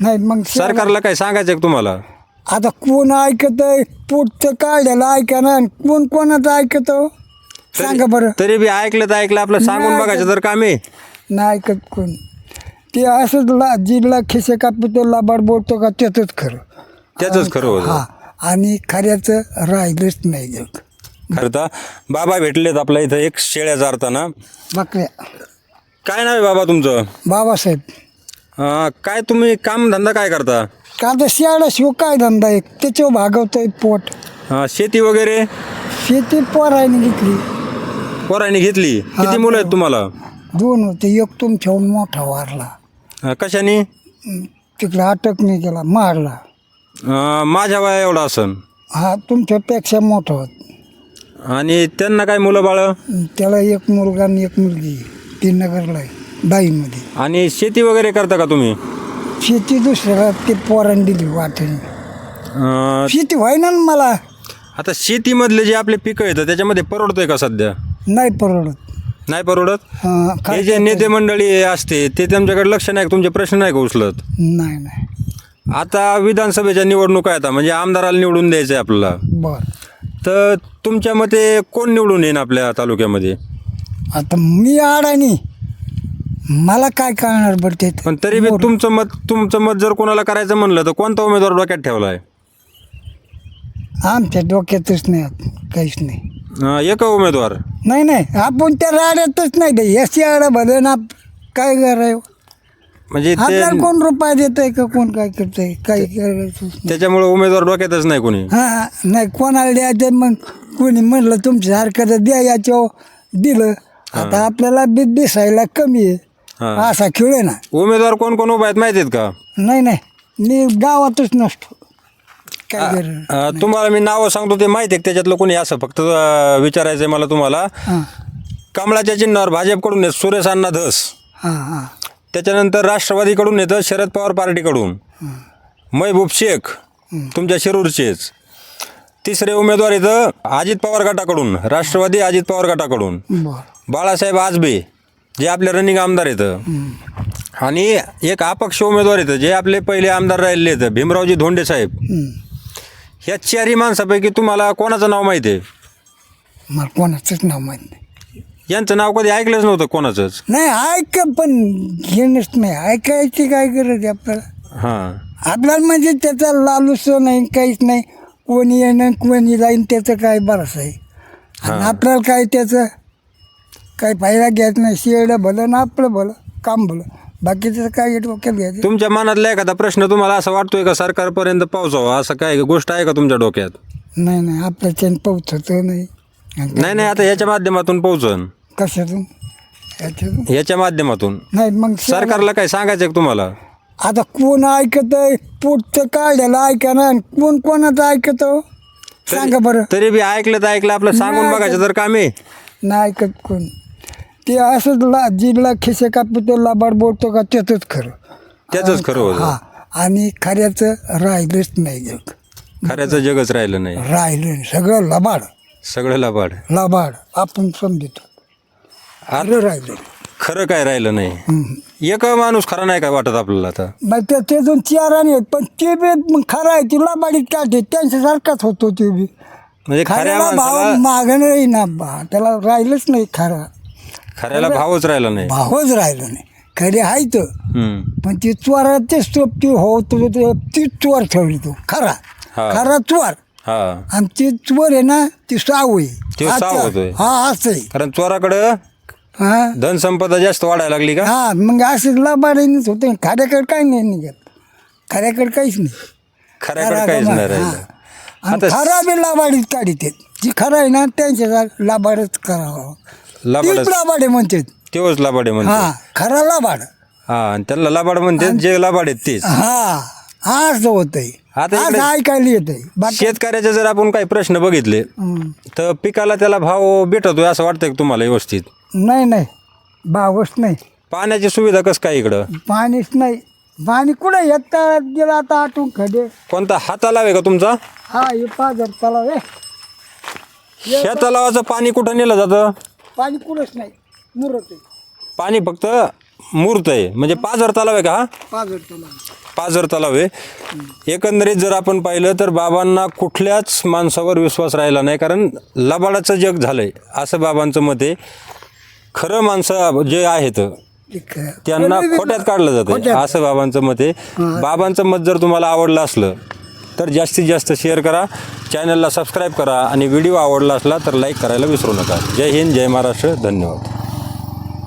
नाही मग सरकारला काय सांगायचं का तुम्हाला? आता कोण ऐकत पुढचं काढलेलं ऐका ना. कोण कोणाचं ऐकत सांगा बरं. तरी बी ऐकलं तर ऐकलं. आपलं सांगून नाही, बघायचं तर कामे. नाही ऐकत कोण. ते असंच ला जिल्हा खिसे कापतो लाबाड बोलतो का त्याचंच खरं. त्याचंच खरं होतं. हा. आणि खऱ्याचं राहिलंच नाही जग खरं तर बाबा भेटलेत आपल्या इथं एक शेळ्या चारताना बकऱ्या. काय नाव आहे बाबा तुमचं? बाबासाहेब. अं, काय तुम्ही काम धंदा काय करता? का तर शियाळा शिव काय धंदा आहे त्याच्यावर भागवतोय पोट. अं, शेती वगैरे? शेती पोरायने घेतली. पोरांनी घेतली? किती मुलं आहेत तुम्हाला? दोन होते एक तुमच्याहून मोठा वारला. अं, कशानी? तिकडे अटक नाही केला मारला. अं, माझ्या वया एवढा असन. हा तुमच्यापेक्षा मोठा होत. आणि त्यांना काय मुलं बाळ? त्याला एक मुलगा आणि एक मुलगी ती नगरला आहे. बाईमध्ये. आणि शेती वगैरे करता का तुम्ही? शेती दुसऱ्याला ते पोरांनी दिली अं, शेती व्हायना ना मला. आता शेतीमधले जे आपले पिकं येतं त्याच्यामध्ये परवडतंय का सध्या? नाही परवडत. नाही परवडत? हा, हे काय जे नेते मंडळी असते ते त्यांच्याकडे लक्ष नाही तुमचे प्रश्न नाही का उचलत? नाही नाही. आता विधानसभेच्या निवडणुका आहेत म्हणजे आमदाराला निवडून द्यायचं आहे आपल्याला. बर. तर तुमच्या मते कोण निवडून येईन आपल्या तालुक्यामध्ये? आता मी अडाणी मला काय कळणार बरं ते? पण तरी बी तुमचं मत तुमचं मत जर कोणाला करायचं म्हणलं तर कोणता उमेदवार डोक्यात ठेवला आहे आमच्या डोक्यातच नाही आत, काहीच नाही. अं, एक उमेदवार? नाही नाही आपण त्या राड्यातच नाही ते. एस आडा भले ना काय करायचं म्हणजे ते आपल्याला कोण रुपये देत आहे का कोण काय करतंय? काही करायचं नाही. त्याच्यामुळे उमेदवार डोक्यातच नाही कोणी. हा नाही कोणाला द्यायचं मग कोणी म्हणलं तुमच्यासारखं तर द्या याच्यावर दिलं. आता आपल्याला बी दिसायला कमी आहे. हा. असा खेळ आहे ना. उमेदवार कोण कोण उभा आहेत माहिती आहेत का? नाही नाही. मी गावातच नसतो. काय कर अं, तुम्हाला मी नावं सांगतो ते माहिती आहे का? त्याच्यातलं कोणी असं फक्त अं, विचारायचं आहे मला तुम्हाला. हां. कमळाच्या चिन्हावर भाजपकडून येत सुरेश अण्णा धस. हां हां. त्याच्यानंतर राष्ट्रवादीकडून येतं शरद पवार पार्टीकडून. महबूब शेख तुमच्या शिरूरचेच. तिसरे उमेदवार येतं अजित पवार गटाकडून राष्ट्रवादी अजित पवार गटाकडून. बरं. बाळासाहेब आजबे जे आपले रनिंग आमदार येतं आणि एक अपक्ष उमेदवार येतं जे आपले पहिले आमदार राहिले आहेत भीमरावजी धोंडे साहेब. ह्या चारही माणसापैकी तुम्हाला कोणाचं नाव माहिती आहे? मला कोणाचंच नाव माहीत नाही. यांचं नाव कधी ऐकलंच नव्हतं कोणाचंच? नाही ऐक पण घेणंच नाही. ऐकायची काय गरज आहे आपल्याला? हां. आपल्याला म्हणजे त्याचा लालूस नाही काहीच नाही. कोणी येणं कोणी जाईन त्याचं काय बरंच आहे? आपल्याला काय त्याचं काही फायदा घ्यायचं नाही. शेळं भलं ना आपलं भलं काम भलं. बाकीचं काय डोक्यात घ्यायचं? तुमच्या मनातला एखादा प्रश्न तुम्हाला असं वाटतोय का सरकारपर्यंत पोहोचावा असं काय गोष्ट आहे का तुमच्या डोक्यात? नाही नाही. आपल्या चैन पोचत नाही. आणि नाही नाही. आता याच्या माध्यमातून पोहोचन. कशातून? याच्यातून? याच्या माध्यमातून. नाही मग सरकारला काय सांगायचं आहे का तुम्हाला? आता कोण ऐकत पुढचं काढलेलं ऐका ना. आणि कोण कोणाचं ऐकत सांगा बरं. तरी बी ऐकलं तर ऐकलं. आपलं सांगून नाही, बघायचं तर काम. आहे नाही ऐकत कोण. ते असंच ला जिल्हा खिसे कापतो लाबाड बोलतो का त्याचंच खरं. त्याचंच खरं होतं. हा आणि खऱ्याचं राहिलंच नाही जग. खऱ्याचं जगच राहिलं नाही. राहिलं नाही. सगळं लबाड. सगळं लबाड. लबाड. आपण समजतो. खरं राहिलं खरं काय राहिलं नाही. एक माणूस खरा नाही काय वाटत आपल्याला आता? मग ते त्यातून चार आणि आहेत पण ते बी मग खरं आहे ती लबाडीत काढते त्यांच्यासारखाच होतो ते बी. म्हणजे खऱ्या खऱ्याला भाव माणसाला मागणं नाही ना बा त्याला राहिलंच नाही खरा. खऱ्याला भावच राहिला नाही. भावच राहिलं नाही. खरे आहे तर हम्म. पण ती चोरा ते ती हो तो ते- ती चोर ठेवली तो. खरा. हा. खरा चोर. हा. आणि ती चोर आहे ना ती साव आहे ती हा, साव त्या- होतोय. हा असं आहे. कारण चोराकडं हा? धनसंपदा जास्त वाढायला लागली का? हा मग असं लबाडीनेच होतं. खाऱ्याकडे काही नाही निघत. खऱ्याकडे काहीच नाही. खऱ्याकडे काहीच नाही राहिलं. हा. आणि आता खरा बी लाबाडीत काढीत जी खरं आहे ना त्यांच्या लाबाडच करावं. लबाड तीच लाबाडे म्हणतात. तेव्हाच लबाड आहे म्हणते हा खरा लाबाड. हा आणि त्याला लबाड म्हणते जे लबाड आहेत तेच. हा हा असं होतंय. आता इकडे- ऐकायला येतंय. बाकी शेतकऱ्याचे जर आपण काही प्रश्न बघितले हं. तर पिकाला त्याला भाव भेटतोय असं वाटतंय का तुम्हाला व्यवस्थित? नाही नाही. भावच नाही. पाण्याची सुविधा कसं काय इकडं? पाणीच नाही. पाणी कुठे येतात गेला आता आटून खडे. कोणता हा तलाव आहे का तुमचा? हा हे पाजर तलाव आहे. ह्या तलावाचं पाणी कुठं नेलं जातं? पाणी कुठंच नाही मुरत आहे. पाणी फक्त मूर्त आहे. म्हणजे पाझर तलाव आहे का? हा पाच तलाव. पाझर तलाव आहे. एकंदरीत जर आपण पाहिलं तर बाबांना कुठल्याच माणसावर विश्वास राहिला नाही कारण लबाडाचं जग झालंय असं बाबांचं मत आहे. खरं माणसं जे आहेत. त्यांना खोट्यात काढलं जातं. असं बाबांचं मत आहे. बाबांचं मत जर तुम्हाला आवडलं असलं तर जास्तीत जास्त शेअर करा. चॅनलला सबस्क्राईब करा. आणि व्हिडिओ आवडला असला तर लाईक करायला विसरू नका. जय हिंद जय महाराष्ट्र. धन्यवाद.